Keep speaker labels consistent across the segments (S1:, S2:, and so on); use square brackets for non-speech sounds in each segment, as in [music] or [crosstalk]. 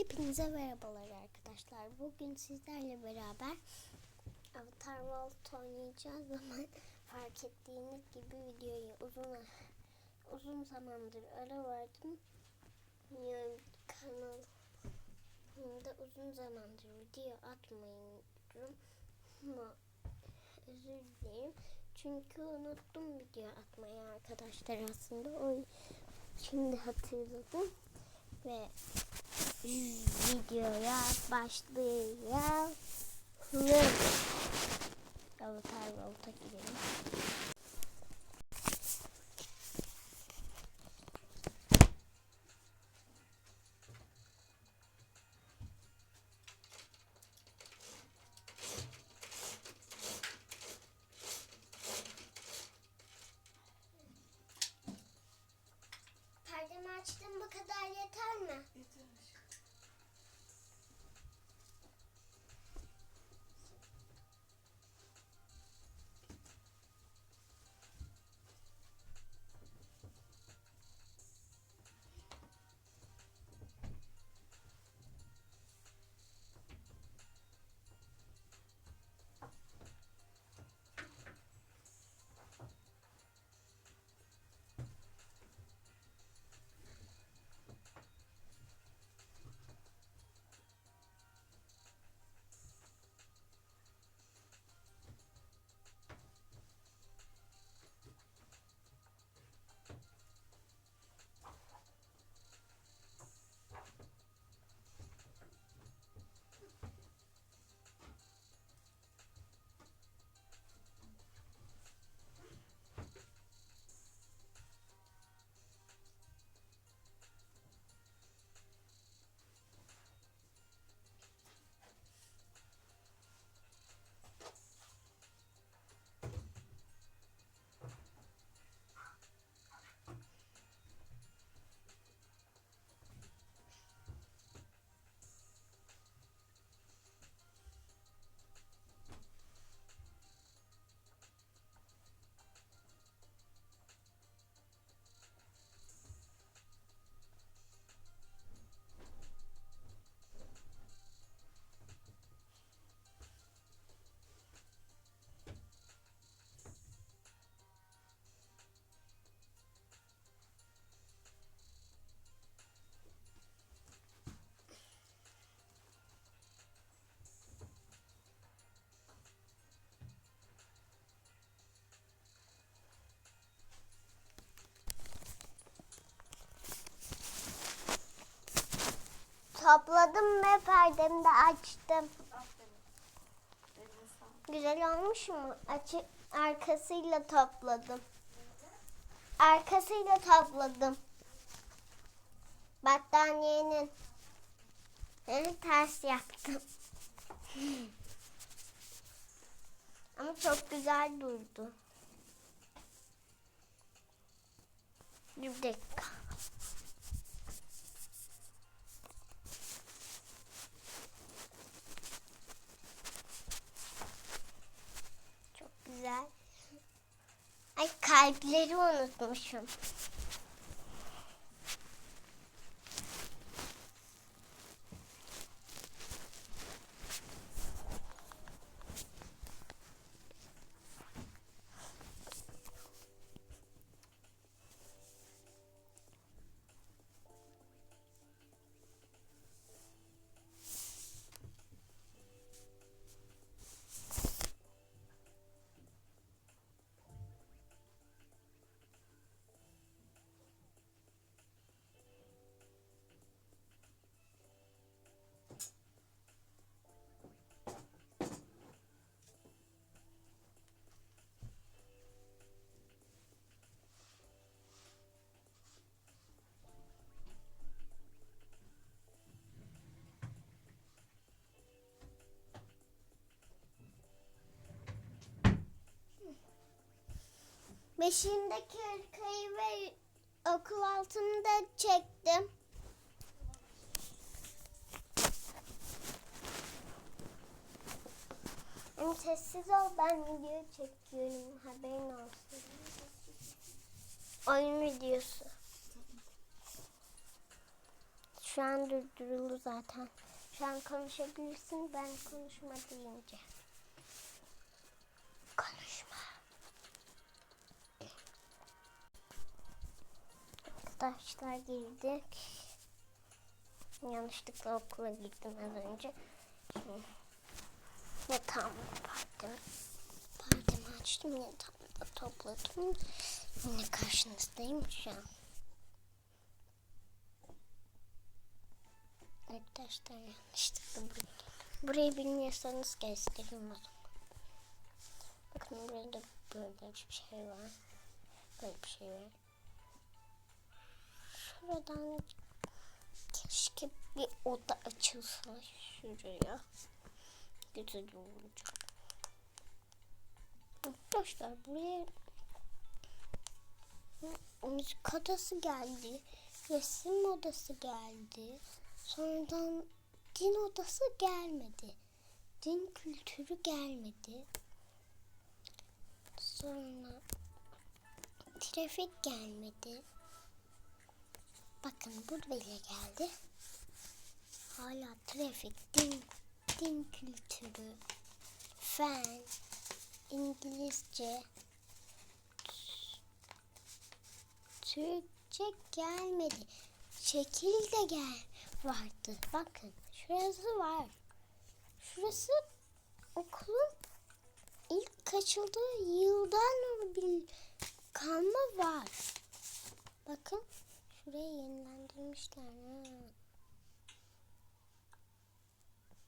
S1: Hepinize merhabalar arkadaşlar. Bugün sizlerle beraber Avatar World oynayacağız ama [laughs] fark ettiğiniz gibi videoyu uzun uzun zamandır ara verdim. Yani kanalımda uzun zamandır video atmıyorum ama özür dilerim. Çünkü unuttum video atmayı arkadaşlar aslında. O şimdi hatırladım ve videoya başlayalım. Avatar World'a girelim. Perdemi açtım bu kadar yeter mi? Topladım ve perdemi de açtım. Güzel olmuş mu? Açı, arkasıyla topladım. Arkasıyla topladım. Battaniyenin. Yani ters yaptım. [laughs] Ama çok güzel durdu. Bir dakika. Адлеренок еще. Unutmuşum. Beşiğimdeki hırkayı ve okul altımı da çektim. Sessiz ol ben video çekiyorum haberin olsun. Oyun videosu. Şu an durduruldu zaten. Şu an konuşabilirsin ben konuşma deyince. Arkadaşlar girdik. Yanlışlıkla okula gittim az önce. Şimdi yatağımı partim. Partimi açtım yatağımı da topladım. Yine karşınızdayım şu an. Arkadaşlar yanlışlıkla burayı, burayı bilmiyorsanız göstereyim o zaman. Bakın burada böyle bir şey var. Böyle bir şey var. Şuradan keşke bir oda açılsa şuraya. Güzel olacak. Arkadaşlar buraya müzik odası geldi. Resim odası geldi. Sonradan din odası gelmedi. Din kültürü gelmedi. Sonra trafik gelmedi. Bakın bu bile geldi. Hala trafik, din, din kültürü, fen, İngilizce, Türkçe gelmedi. Şekil de gel vardı. Bakın şurası var. Şurası okulun ilk açıldığı yıldan bir kalma var. Bakın şurayı yenilendirmişler. Ha.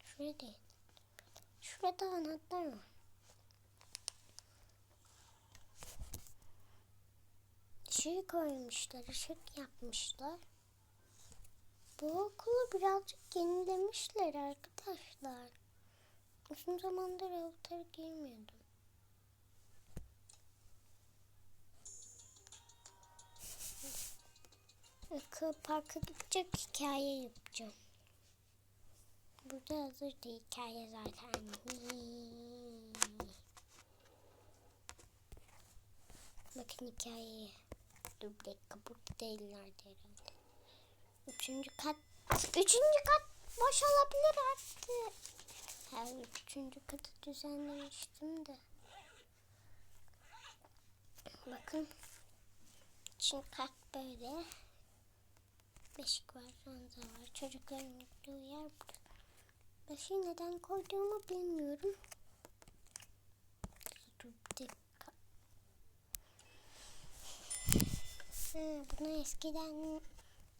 S1: Şuraya değil. Şurada anahtar var. Işık koymuşlar, ışık yapmışlar. Bu okulu birazcık yenilemişler arkadaşlar. Uzun zamandır avatar girmiyordum. Akıl parka gidecek hikaye yapacağım. Burada hazır değil hikaye zaten. Bakın hikayeye. Dur bir dakika burada değillerdi herhalde. Üçüncü kat. Üçüncü kat boş olabilir artık. Her üçüncü katı düzenlemiştim de. Bakın. Üçüncü kat böyle. Beşik var, ranza var. Çocukların gittiği yer burada. Beşiği neden koyduğumu bilmiyorum. Dur bir dakika. Ha, bunu eskiden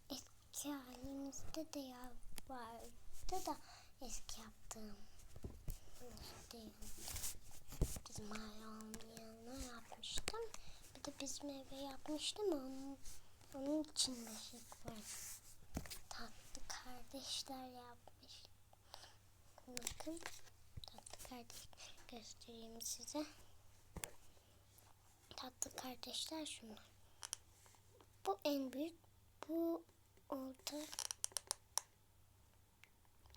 S1: eski halimizde de ya vardı da eski yaptığım. Bizim ayağımın yanına yapmıştım. Bir de bizim eve yapmıştım onun, onun için beşik var. Tatlı kardeşler yapmış. Bakın tatlı kardeş göstereyim size. Tatlı kardeşler şunlar. Bu en büyük, bu orta.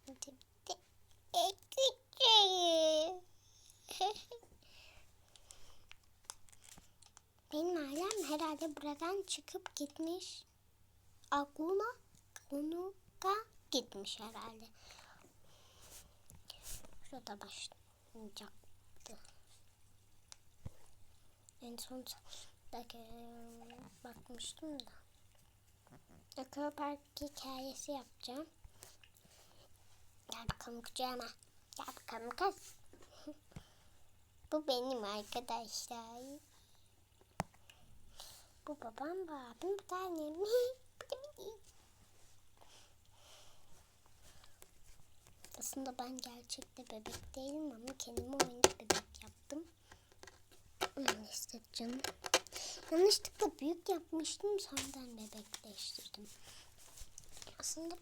S1: Bir de en küçüğü. Benim ailem herhalde buradan çıkıp gitmiş. Akuna Kunuka gitmiş herhalde. Şurada başlayacaktı. En son bakmıştım da. Akvapark hikayesi yapacağım. Gel bakalım kucağıma. Gel bakalım kız. [laughs] Bu benim arkadaşlar. Bu babam, bu abim, bu da. Aslında ben gerçekte bebek değilim ama kendimi oyunda bebek yaptım. Öyle canım. Yanlışlıkla büyük yapmıştım sonradan bebekleştirdim. Aslında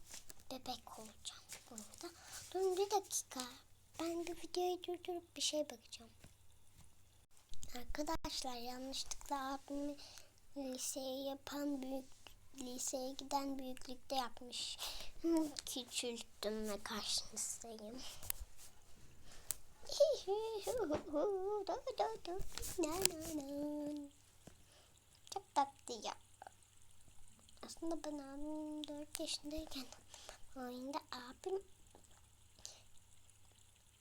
S1: bebek olacağım burada. Durun bir dakika. Ben bir videoyu durdurup bir şey bakacağım. Arkadaşlar yanlışlıkla abimi liseye yapan büyük liseye giden büyüklükte yapmış. [laughs] Küçülttüm ve karşınızdayım. [laughs] Çok tatlı ya. Aslında ben abim 4 yaşındayken oyunda abim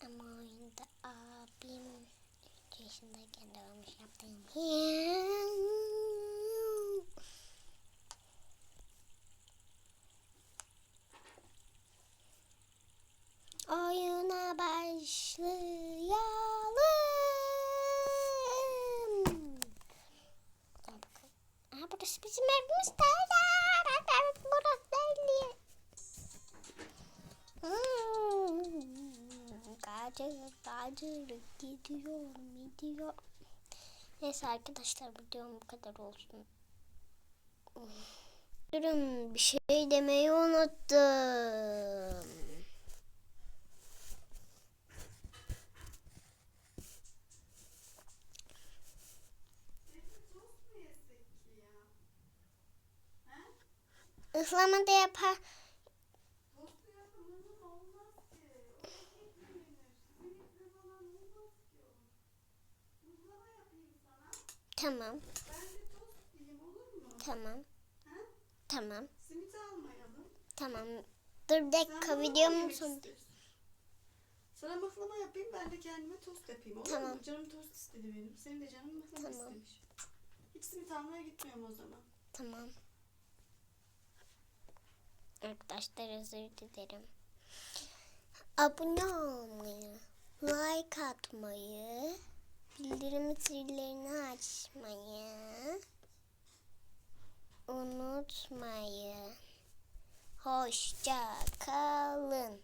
S1: ama oyunda abim 3 yaşındayken doğmuş yaptığım. [laughs] bakalım. Aa, burası bizim evimiz değil. Evet, burası değil. Hmm, Gacır, gacır gidiyor, gidiyor. Neyse arkadaşlar videom bu kadar olsun. Durun bir şey demeyi unuttum.
S2: Tost mu yesek ki ya? He?
S1: Islama da yapar.
S2: Tostu yapımının olmaz ki. O kek mi yenir? Simitle falan olmaz ki o. Muzlama yapayım sana.
S1: Tamam, tamam, tamam,
S2: Simit almayalım.
S1: tamam. Dur bir dakika videomun
S2: yemek
S1: sonu.
S2: istiyorsun. Sana mıhlama yapayım ben de kendime tost yapayım olur
S1: Tamam.
S2: mu? Canım tost istedi benim. Senin de canın mıhlama
S1: Tamam.
S2: istemiş. Hiç simit almaya gitmiyorum o zaman.
S1: Tamam. Arkadaşlar özür dilerim. Abone olmayı, like atmayı, bildirim zillerini açmayı unutmayın. Hoşça kalın.